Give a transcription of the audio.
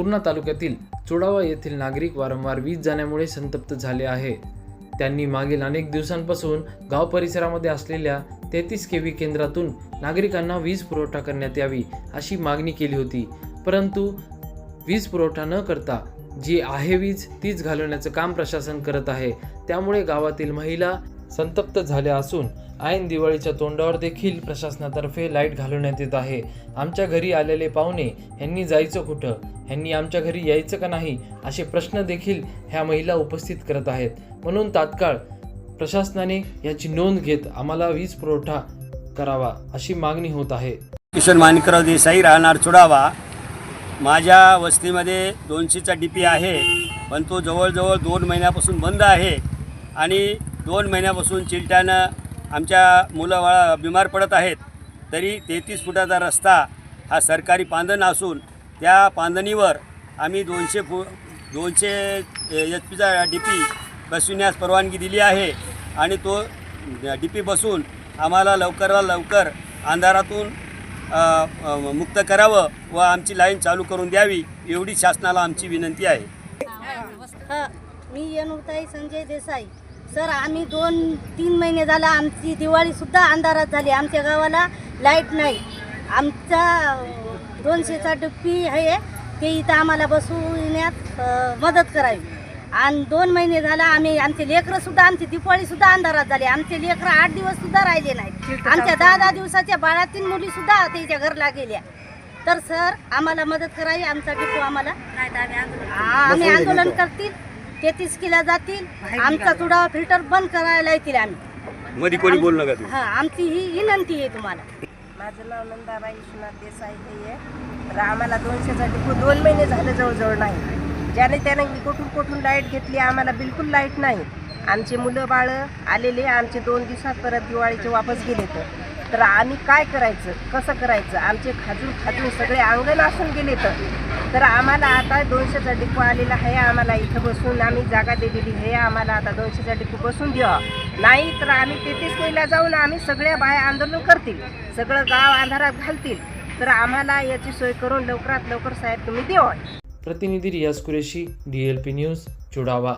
पूर्णा तालुक्यातील चुडावा येथील नागरिक वारंवार वीज जाण्यामुळे संतप्त झाले आहे. त्यांनी मागील अनेक दिवसांपासून गाव परिसरामध्ये असलेल्या तेहतीस केव्ही केंद्रातून नागरिकांना वीज पुरवठा करण्यात यावी अशी मागणी केली होती. परंतु वीज पुरवठा न करता जी आहे वीज तीच घालवण्याचं काम प्रशासन करत आहे. त्यामुळे गावातील महिला संतप्त झाल्या असून ऐन दिवाळीच्या तोंडावर देखील प्रशासनातर्फे लाइट घालवण्यात येत आहे. आमच्या घरी आलेले पाहुणे यांनी जायचं कुठं? यांनी आमच्या घरी यायचं का नाही? असे प्रश्न देखील ह्या महिला उपस्थित करत आहेत. म्हणून तात्काळ प्रशासनाने याची नोंद घेत आम्हाला वीज पुरवठा करावा अशी मागणी होत आहे. किशन मानकराव देसाई राहणार चुडावा. माझ्या वस्तीमध्ये दोनशेचा डी पी आहे पण तो जवळजवळ दोन महिन्यापासून बंद आहे. आणि दोन महिन्यापासून चिलट्यानं आमच्या मुलं बाळा बिमार पडत आहेत तरी तेहतीस फुटाचा रस्ता हा सरकारी पांधन असून त्या पांधणीवर आम्ही दोनशे फु दोनशे एच पीचा डी पी बसविण्यास परवानगी दिली आहे आणि तो डी पी बसून आम्हाला लवकरात लवकर अंधारातून मुक्त करावं व आमची लाईन चालू करून द्यावी एवढी शासनाला आमची विनंती आहे. हां मी यनुताई संजय देसाई. सर आम्ही दोन तीन महिने झाला आमची दिवाळी सुद्धा अंधारात झाली. आमच्या गावाला लाइट नाही. आमचा दोनशेचा डप्पी आहे. ते इथं आम्हाला बसवण्यात मदत करावी. आणि दोन महिने झाला आम्ही आमचे लेकरं सुद्धा आमची दिवाळी सुद्धा अंधारात झाली. आमचे लेकरं आठ दिवस सुद्धा राहिले नाहीत. आमच्या दहा दहा दिवसाच्या बाळातील मुली सुद्धा त्याच्या घरला गेल्या. तर सर आम्हाला मदत करावी. आमचा डिपो आम्हाला. आम्ही आंदोलन करतील. तेहतीस किला जातील. आमचा तुडावा फिल्टर बंद करायला येतील आम्ही. मध्ये कोणी बोलू नका हा आमची ही विनंती आहे तुम्हाला. माझं नाव नंदाबाई विश्वनाथ देसाई हे आहे तर आम्हाला दोनशेचा डिपो दोन महिने झाले जवळजवळ नाही. ज्याने त्याने कुठून कुठून लाइट घेतली आम्हाला बिलकुल लाइट नाही. आमचे मुलं बाळं आलेले आमचे दोन दिवसात परत दिवाळीचे वापस गेले तर तर आम्ही काय करायचं? कसं करायचं? आमचे खाजून खाजून सगळे अंगण असून गेले तर. तर आम्हाला आता दोनशेचा डिपो आलेला आहे. आम्हाला इथं बसून आम्ही जागा दिलेली आहे. आम्हाला आता दोनशेचा डिपो बसून द्या. नाही तर आम्ही तेहतीस मेला जाऊन आम्ही सगळ्या बाया आंदोलन करतील. सगळं गाव अंधारात घालतील. तर आम्हाला याची सोय करून लवकरात लवकर साहेब तुम्ही द्यावा प्रतिनिधी Riyaz Qureshi D L P news Chudawa.